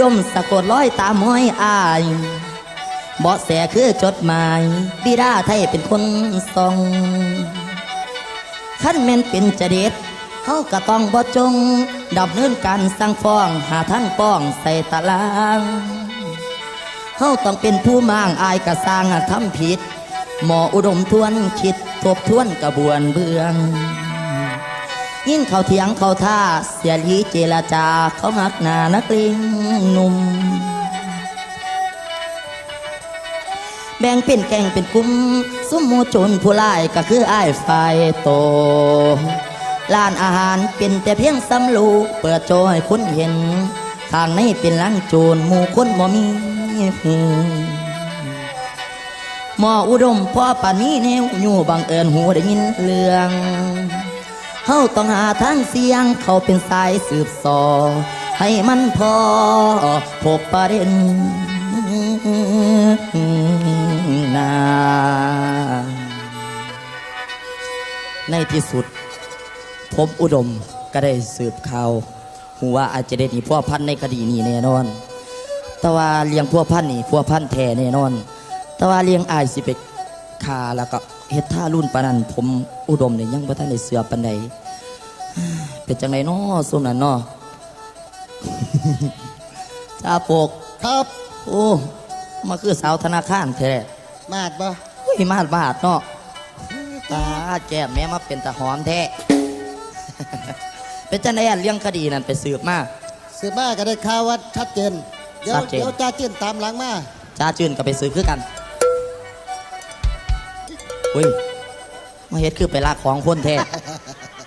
ดมสะกดร้อยตามห้อยอายเบาะแสคือจดหมายบิดาไทยเป็นคนส่งขั้นแม่นเป็นจเด็ดเขาก็ต้องบ่จงดับเนินการสั่งฟ้องหาทางป้องใส่ตารางเขาต้องเป็นผู้มางอายกระสร้างทำผิด หมออุดมทวนคิดทบทวนกระบวนเบือง ยิ่งเขาเถียงเขาท่าเสียลีเจรจาเขาหักหน้านักเลงหนุ่ม แบ่งเป็นแก่งเป็นกลุ่มสุมหมูโจนผู้ลายก็คืออ้ายฝ่ายโตร้านอาหารเป็นแต่เพียงสำลูเปิดโจให้คนเห็น ทางในเป็นร้านโจรหมู่คนบ่มีหูหมออุดมพ่อปานนี้แนวอยู่บังเอิญหูได้ยินเรื่อง เฮาต้องหาทางเสียงเขาเป็นสายสืบสอ ให้มันพอพบประเด็นนาในที่สุด ผมอุดมก็ได้สืบข่าวหูว่าอาจจะได้หนีพัวพันในคดีนี้แน่นอน แต่ว่าเลี้ยงพัวพันนี่พัวพันแท้แน่นอน แต่ว่าเลี้ยงอายสิไปคาแล้วก็ เฮ็ดท่ารุ่นปานนั้นผมอุดมเนี่ยยังบ่ทันได้เสือปานใดเป็นจังไดน้อส่วนนั้นน้อจ้าปกครับโอ้มาคือสาวธนาคารแท้มาดบ่อุ้ยมาดบาดเนาะตาแก้มแม่มาเป็นตาหอมแท้เป็นจังไดอะเลี้ยงคดีนั้นไปสืบมาสืบมาก็ได้ข่าวว่าชัดเจนเดี๋ยวชัดเจนเดี๋ยวจ้าเจนตามหลังมาจ้าจืนก็ไปสืบคือกัน อุ้ยมาเฮ็ดคือไปลากของคนแท้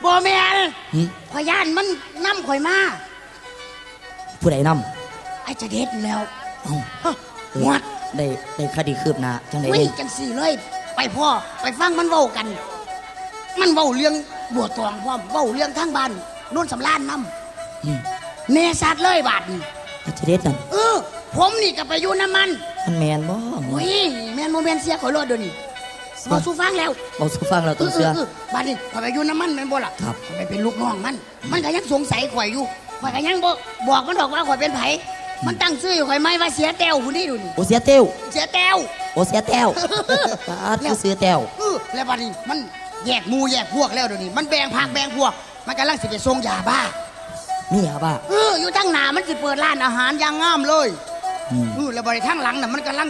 บ่แม่นหึพยานมันนำข่อยมาผู้ใดนไอ้จะเด็ดแล้วำเอ้าฮะหวัดได้ได้คดีคืบหน้าจังไดวิ่เอ้งยจังสี่เลย ไปพ่อไปฟังมันเว้ากัน มันเว้าเรื่องบัวตองพร้อมเว้าเรื่องทางบ้านโน่นสำลานนอืมำเนสัตว์เลยบาดนี้อาจจะเด็ดนั่นเออ ผมนี่ก็ไปอยู่น้ำมันมันแมนบ่โอ้ยแม่นโมแมนเสียข่อยรอดเดี๋ยวนี้ บอกสู้ฟังแล้วเอาสุฟังเราเอต้องอเอเชื่ออเออบาดนี้ข่อยไปอยู่น้ำมันแม่นบ่ล่ะครับข่อยไปเป็นลูกน้องมัน มันก็ยังสงสัยข่อยอยู่ข่อยก็ยังบ่บอกมันดอกว่าข่อยเป็นไผมันตั้งชื่อข่อยไหมว่าเสียแต้วผู้นี้ดูนี่โอเสียเต้วเสียแต้วโอเสียแต้วปาดคือเสือแต้วเออแล้วบัดนี้มันแยกหมูแยกพวกแล้วเดี๋ยวนี้มันแบ่งพักแบ่งพวก มันกำลังสิไปส่งยาบ้านี่หาบ้าเอออยู่ทั้งหน้ามันสิเปิดร้านอาหารอย่างงามเลยอืมเออแล้วบัดนี้ทั้งหลังน่ะมันกำลัง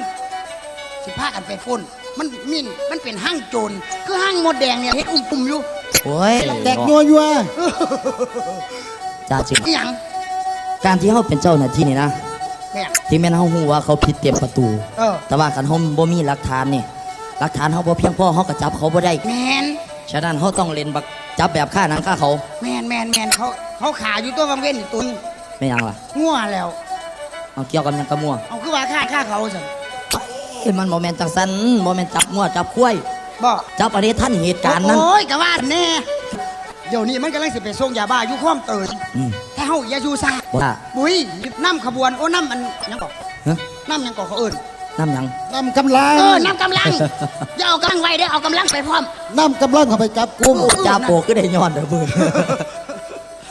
สิพากันไปพ่น มันมินมันเป็นห้างโจรคือห้างมดแดงเนี่ยเฮ็ดอุ้มๆอยู่โอ้ยแตกนัวยัวจ้าจริงอหยังการที่เขาเป็นเจ้าหน้าที่นี่นะแม่งที่แม่นเขาหูว่าเขาผิดเต็มประตู เออแต่ว่าคันเขาบ่มีหลักฐานนี่หลักฐานเขาบ่เพียงพอเขาก็จับเขาบ่ได้แมนฉะนั้นเขาต้องเล่นบักจับแบบฆ่าหนังฆ่าเขาแมนแมนแมนเขาเขาขาอยู่ตัวบางเว้นอยู่ตุนไม่ยังล่ะ งัวแล้ว เอาเกี่ยวกับหยังกระมัวเอาคือว่าฆ่าฆ่าเขาสิ เอ้ยมันบ่แม่นจังสันบ่แม่นจับงัวจับควายบอกจับอันนี้ท่านเหตุการณ์นั้นโอ้ยกะว่าแน่เดี๋ยวนี้มันกำลังสิไปส่งยาบ้าอยู่ข้อมเตยอืมถ้าเฮาอย่าอยู่ซ่าว่าบุ้ยน้ำขบวนโอ้น้ำมันหยังก่อฮะน้ำหยังก่อเขาเอิ้นน้ำหยังนำกำลังเออน้ำกำลังอย่าเอากำลังไว้เด้อเอากำลังไปพร้อมนำกำลังเข้าไปจับกุมจ้าโปกก็ได้ย้อนเด้อมือ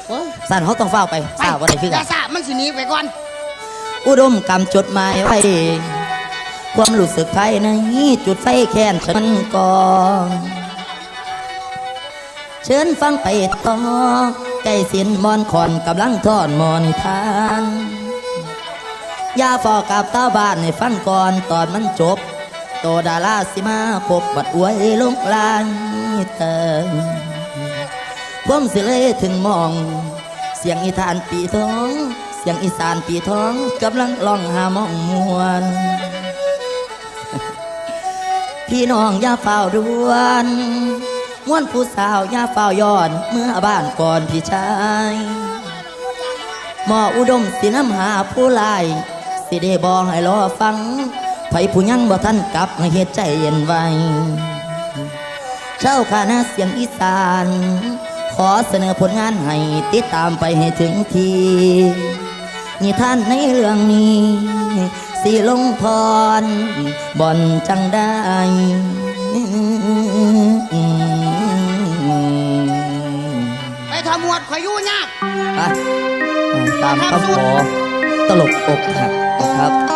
โอ้ยสั่นเขาต้องเฝ้าวไปทราบว่าได้คืออกัย่านซ่ามันสิหนีไปก่อนอุดมกำจดหมายไว้ ความรู้สึกภายในจุดไฟแค้นฉันก่อนเชิญฟังไปต่อใกล้สินมอนขอนกำลังทอดมอนทานยาฟอกับตาบ้านให้ฟังก่อนตอนมันจบ โตดาราสิมาพบบัดอวยลงลานเติงผมสิเลยถึงมอง เสียงอีทานปีทอง เสียงอีสานปีทองกำลังล่องหามองมวน พี่น้องอย่าเฝ้าดวนม้วนผู้สาวอย่าเฝ้าย้อน เมื่อบ้านก่อนพี่ชายหมออุดมสิน้ำหาผู้ลาย สิได้บอกให้รอฟังไผผู้ยังบ่ทันกลับให้เฮ็ดใจเย็นไว้เจ้าคณะเสียงอีสาน ขอเสนอผลงานให้ติดตามไปให้ถึงทีนิท่านในเรื่องนี้ สิลงพรบ่อนจังได้ไปทำหมวดข่อยอยู่ยากไปตามคำขอตลกอกหักนะครับ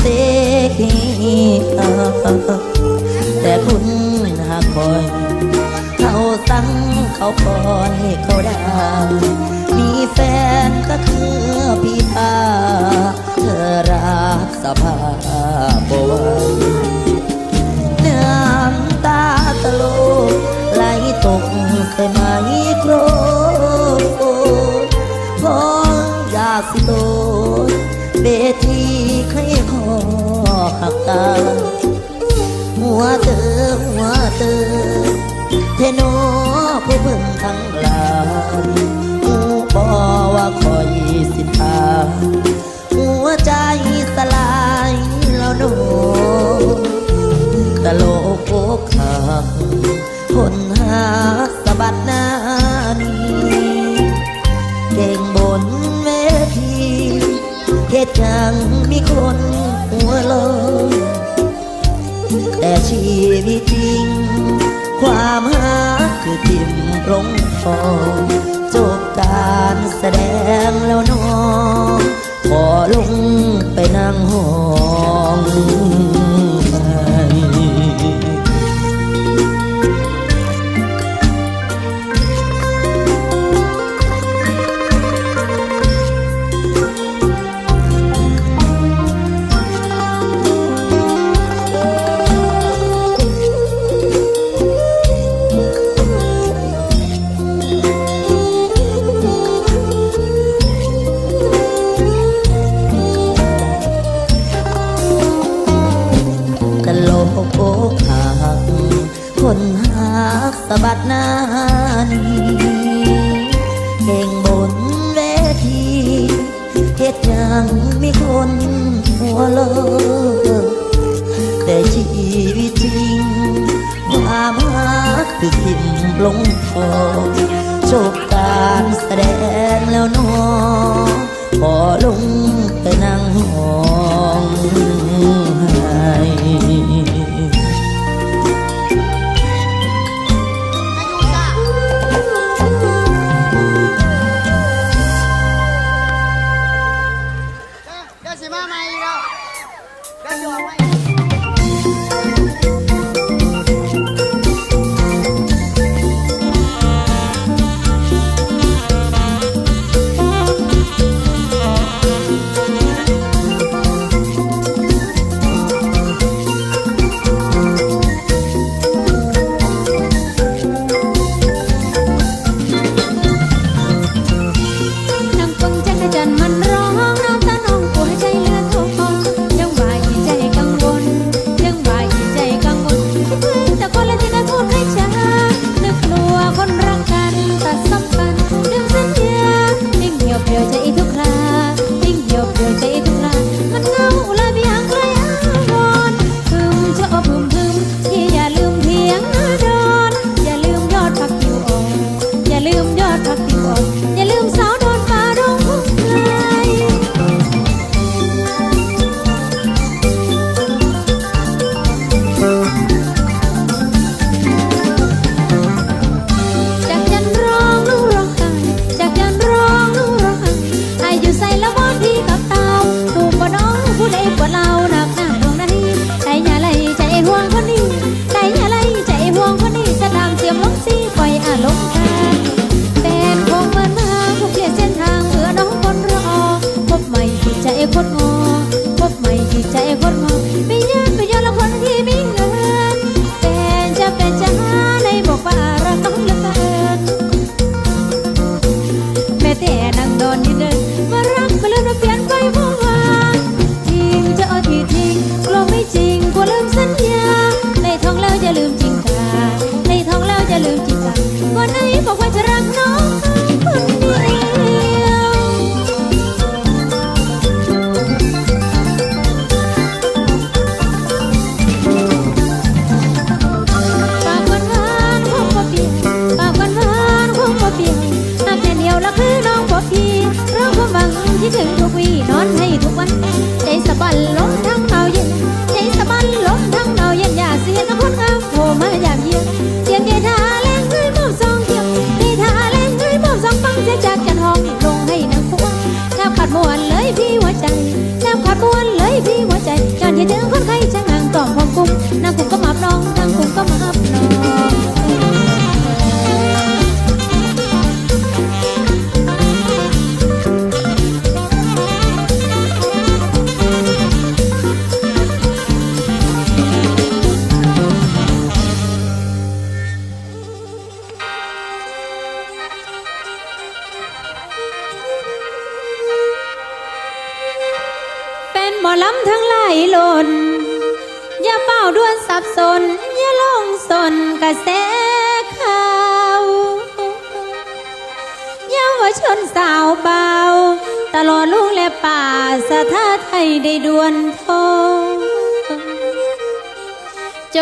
เสกแต่คุณหากคอยเขาสั่งเขาคอยเขาได้มีแฟนก็คือพี่พาเธอรักสภาพบ่ไหวน้ำตาตลไหลตกใส่ไม้โครโฟนพออยากสิโด ตา หัวเตอหัวเตอเทโนผู้เพิ่งทั้งหลายหูบอว่าคอยสิทาหัวใจสลายแล้วโนตลกอกหักคนหาสะบัดหน้านี้เก่งบนเวทีเหตุยังมีคน ชีวิตจริง ความหาคือทิ่มปรงฟองจบการแสดงแล้ว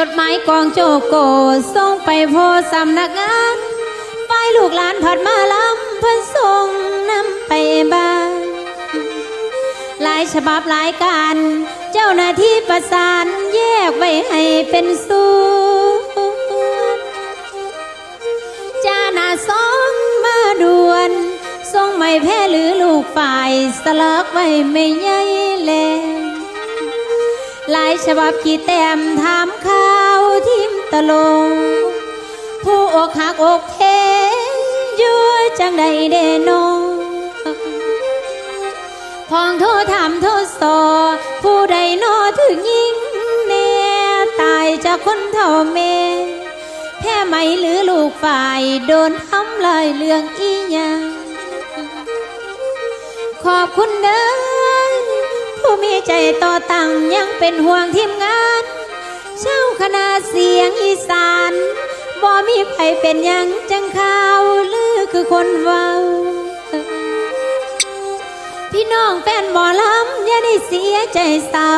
จดหมายกองโจโกส่งไปโพสำนักงานฝ่ายลูกหลานผัดมาลำเพิ่นส่งนำไปบ้านหลายฉบับหลายการ เจ้าหน้าที่ประสานแยกไว้ให้เป็นส่วนจาหน้าสองมาด่วนทรงไม่แพ้หรือลูกฝ่ายสลักไว้ไม่ใหญ่แลหลายฉบับกี่แต้มถามข่า ตลง ผู้อกหักอกเทอยู่จังใดเดโนพองโทษถามโทษสอผู้ใดโนอถึงยิงแน่ตายจากคนเท่าเมแพ้ไหมหรือลูกฝ่ายโดนทำลายเรื่องอีหยังขอบคุณเด้อผู้มีใจต่อตังยังเป็นห่วงทีมงาน เช่าคณะเสียงอีสานบ่มีใครเป็นยังจังข่าวหรือคือคนเว้า พี่น้องแฟนหมอลำอย่าได้เสียใจเศร้า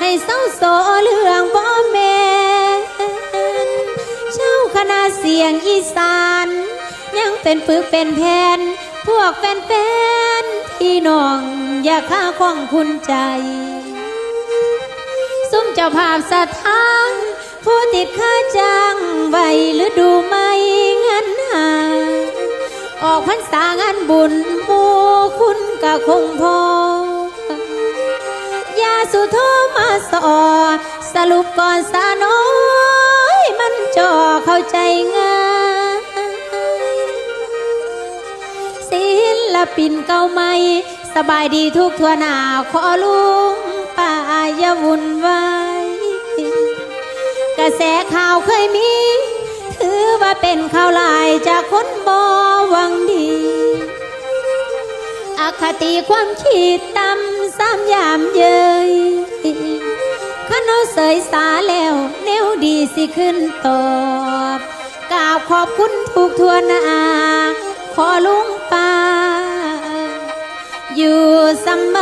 ให้เศร้าโศเรื่องบ่แม่นเช่าคณะเสียงอีสาน ยังเป็นปึกเป็นแผ่นพวกแฟนๆพี่น้องอย่าค่าของคุณใจ เจ้าภาพสถานผู้ติดค่าจ้างไว้หรือดูไม่เงินหา ออกพรรษางานบุญหมู่คุณกะคงพอยาสุโทมาสอ สรุปก่อนสาน้อยมันจ่อเข้าใจง่ายศิลปินเก่าใหม่สบายดีทุกทั่วหน้าขอลุงป้าอย่าวุ่นวาย ระแสข่าวเคยมี ถือว่าเป็นข่าวลายจากคนบ่หวังดี อคติความคิดต่ำซ้ำยามเยยขันเอาเสยสาแล้วแนวดีสิขึ้นตอบกราบขอบคุณทุกทวนหนาขอลุงป้าอยู่เสำบ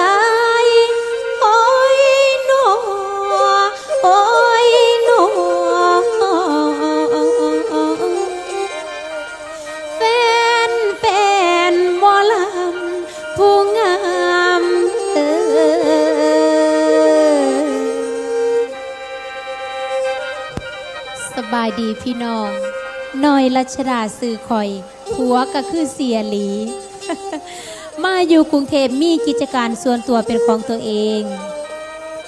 บายดีพี่น้องหน่อยรัชดาสื่อคอยผัวก็คือเสียหลี มาอยู่กรุงเทพมีกิจการส่วนตัวเป็นของตัวเอง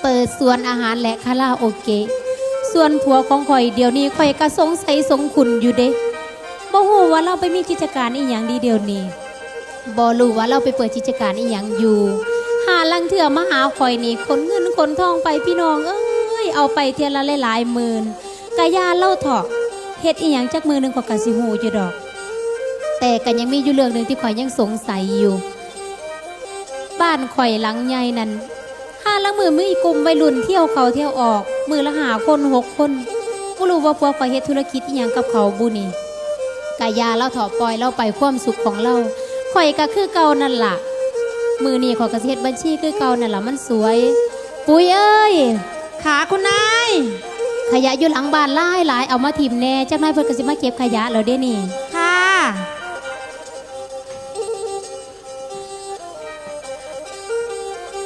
เปิดสวนอาหารและคาราโอเกะส่วนผัวของข่อยเดี๋ยวนี้ข่อยก็สงสัยสงขุนอยู่เด้บ่ฮู้ว่าเราไปมีกิจการอีหยังดีเดี๋ยวนี้บ่รู้ว่าเราไปเปิดกิจการอีหยังอยู่ หาลังเถื่อมาหาข่อยนี่คนเงินคนทองไปพี่น้องเอ้ยเอาไปเทียละหลายหมื่น กะยาเล่าเถาะเฮ็ดอีหยังจักมือหนึ่งก็กะสิฮู้อยู่ดอก แต่ก็ยังมีอยู่เรื่องหนึ่งที่ข่อยยังสงสัยอยู่ บ้านข่อยหลังใหญ่นั้นห้าละมือมืออีกลุ่มวัยรุ่นเที่ยวเขาเที่ยวออก มือละหาคนหกคนบ่รู้ว่าพวกข่อยเฮ็ดธุรกิจอีหยังกับเขาบุนี่กายาเราถอปล่อยเราไปความสุขของเราข่อยก็คือเก่านั่นล่ะมือนี้ข่อก็สิเฮ็ดบัญชีคือเก่านั่นล่ะมันสวย ปุ้ยเอ้ย ขาคุณนาย ขยะอยู่หลังบ้านหลายหลายเอามาถิ่มแน่จักหน่อยเพิ่นก็สิมาเก็บขยะแล้วเด้นี่ค่ะ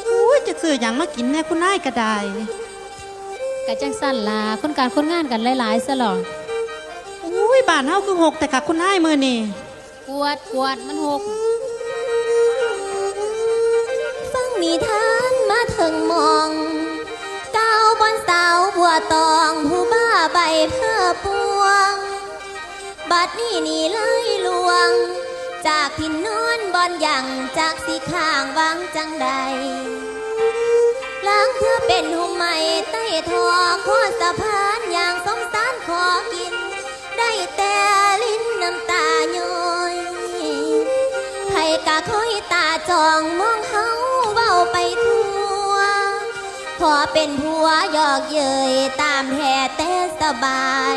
อุ้ยจะซื้ออย่างมากินแน่คุณนายก็ได้กะจังสั่นล่ะคนการคนงานกันหลายๆซะหรออุ้ยบ้านเฮาคือหกแต่ค่ะคุณนายมือนี่กวดกวดมันหก ฟังนิทานมาถึงมองเก้าว บนเสาบัวตองผู้บ้าใบเพื่อปวง บัดนี้นี่เลยลวง จากที่นอนบอนยังจากสีข้างวางจังใดล้างเพื่อเป็นหุ่มใหม่ใต้ทองขอสะพานอย่างสงสารขอกิน ได้แต่ลิ้นน้ำตาโย้อยไผกะคอยตาจองมองเฮา พอเป็นผัวหยอกเยยตามแห่แต่สบาย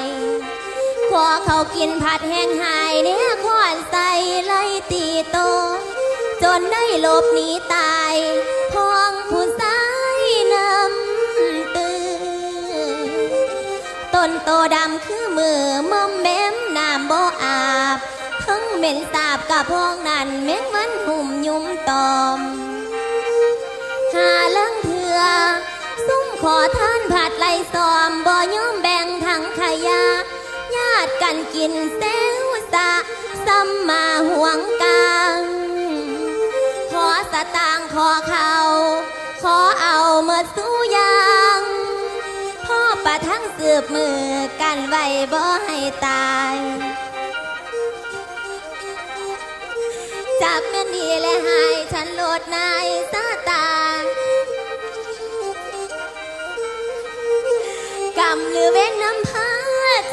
ขอเขากินผัดแห้งหายเนี่ยขอนใส่ไล่ตีโต จนได้หลบหนีตายพองผู้สายน้ำตื่นต้นโตดำคือมือมอมแม้มน้ำบ่อาบทั้งเหม็นสาบกับพองนั่นแม้งมันหุ่มยุ่มตอมหาลังเถื่อ ขอท่านผัดไล่ซอมบ่ยอมแบ่งทั้งขยะญาติกันกินเซวสะซ้ำมาห่วงกังขอสตางขอเขาขอเอาเมื่อสู้ยางพ่อประทังสืบมือกันไว้บ่ให้ตายจับแม่นดีและหายฉันโลดนายซาตาน กำหรือเว้นน้ำพา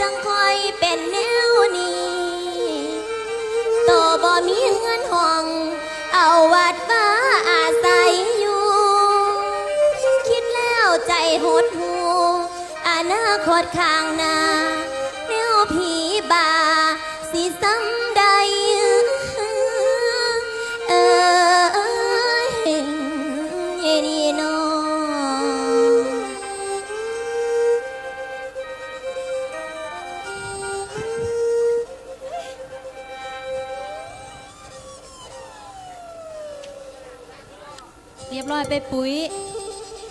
จังคอยเป็นแนวนี้ต่อบ่มีเงินห้อง เอาวัดว่าอาศัยอยู่ คิดแล้วใจหดหูอนาคตข้างหน้า เรียบร้อยไปปุ๋ย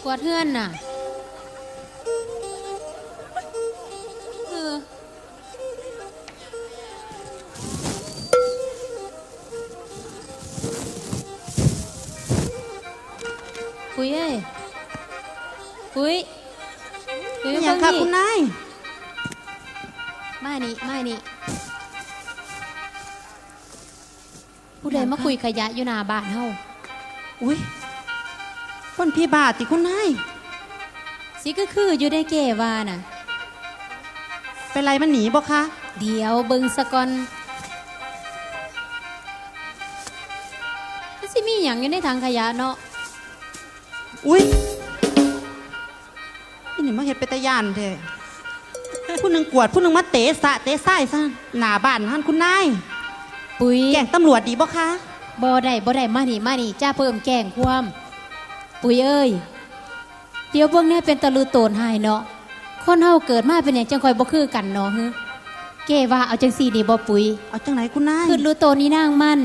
กวาดเฮือนน่ะเออปุ๋ยเอ้ยปุ๋ยปุ๋ยอย่างเบิ่ค่ะนี่คุณนาย มานี่มานี่ผู้ใดมาคุยขยะอยู่หน้าบ้านเฮาอุ้ย คนพี่บาทติคุณนายสิก็คืออยู่ได้เกว่าน่ะ เป็นไรมันหนีบ่คะ เดี๋ยวเบิงสะก่อนมันสิมีอย่างอยู่ในถังขยะเนาะ อุ้ยนี่นี่มาเห็ดเป็นตะยานเด้ผู้หนึ่งกวดผู้หนึ่งมาเตะสะเตะไส้ซะหน้าบ้านท่านคุณนาย ปุ๋ยแก่งตำรวจดีบ่คะบ่ได้บ่ได้มานี่มานี่จ้าเพิ่มแกล้งความ ปุ๋ยเอ้ย เดี๋ยวเบิ่งแน่เป็นตะลือโตนหายเนาะ คนเฮาเกิดมาเป็นอย่างจังคอยบ่คือกันเนาะฮึเกว่าเอาจังสี่นี่บ่ปุ๋ย เอาจังไหนคุณนายคือรู้โตนี่นางมัน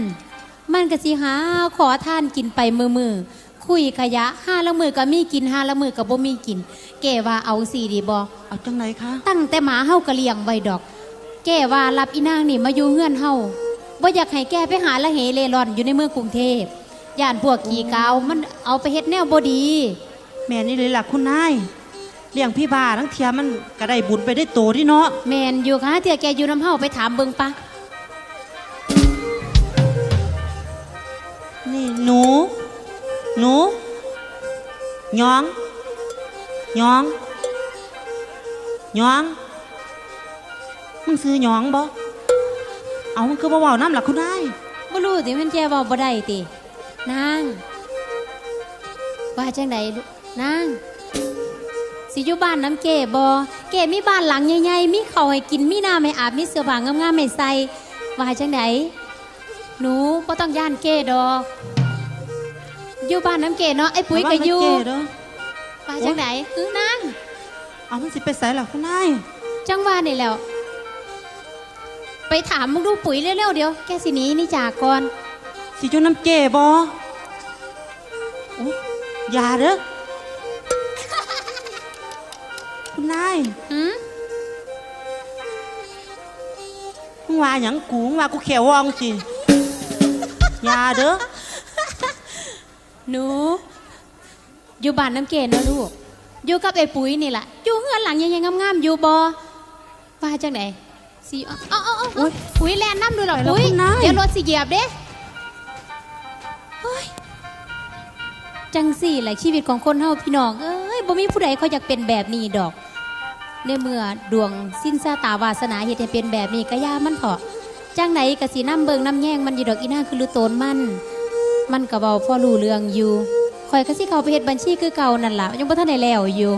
มันก็สิหาขอทานกินไปมือมือๆคุยขยะห้าละมือก็มีกินห้าละมือก็บ่มีกิน เกว่าเอาสีดีบ่เอาจังไหนคะตั้งแต่หมาเฮาก็เลี้ยงไว้ดอก แกว่ารับอีนางนี่มาอยู่เฮือนเฮาบ่อยากให้แกไปหาละเหเร่ร่อนอยู่ในเมืองกรุงเทพ ย่านพวกขี่กาวมันเอาไปเฮ็ดแนวบ่ดี แม่นี่เลยล่ะคุณนายเลี้ยงพี่บาทั้งเทียมันก็ได้บุญไปได้โตที่เนาะแม่นอยู่ค่ะเถื่อแกอยู่น้ำเฮาไปถามเบิ่งปะนี่หนู หนูหยองหยองหยองมึงซื้อหยองบ่เอามันคือบ่เว้าน้ำล่ะคุณนายบ่รู้ติมันแกเว้าบ่ได้ติ นาง ว่าจังไดลูกนาง สิอยู่บ้านน้ำเก๋บ่เก๋มีบ้านหลังใหญ่ๆมีข้าวให้กินมีน้ำให้อาบมีเสื้อผ้างามๆให้ใส่ว่าจังไดหนูบ่ต้องย่านเก๋ดอกอยู่บ้านน้ำเก๋เนาะไอ้ปุ๋ยก็อยู่เจ้เด้อว่าจังไดคือนางเอามันสิไปใส่หรอคุณนายจังว่านี่แหล้ว ไปถามมึงดูปุ๋ยเร็วๆเดี๋ยวแกสิหนี้นี่จากก่อน สิอยู่น้ำเจ้บ่โอ้อย่าเด้อคุณนายหืมมึงว่าหยังกูมึงว่ากูแขววองสิอย่าเด้อหนู อยู่บ้านน้ำเกณฑ์นะลูก อยู่กับไอ้ปุ๋ยนี่แหละอยู่เฮือนหลังยังๆงามๆอยู่บอว่าจังไหนสิเอาเอาเอาเอาเอาปุ๋ยแลนน้ำดูหรอกปุ๋ยเดี๋ยวรถสิเหยียบเด้เฮ้ย จังสี่แหละชีวิตของคนเฮาพี่น้อง เอ้ยบ่มีผู้ใดเขาอยากเป็นแบบนี้ดอก ในเมื่อดวงสิ้นซาตาวาสนาเฮ็ดให้เป็นแบบนี้ก็ย่ามันเถอะจังไหนกะสีน้ำเบิงน้ำแย่งมันอยู่ดอกอีน่าคือลือโตนมัน มันก็เบาพ่อรู้เรื่องอยู่คอยก็สิเขาไปเฮ็ดบัญชีคือเก่านั่นล่ะยังบ่ทันได้แล้วอยู่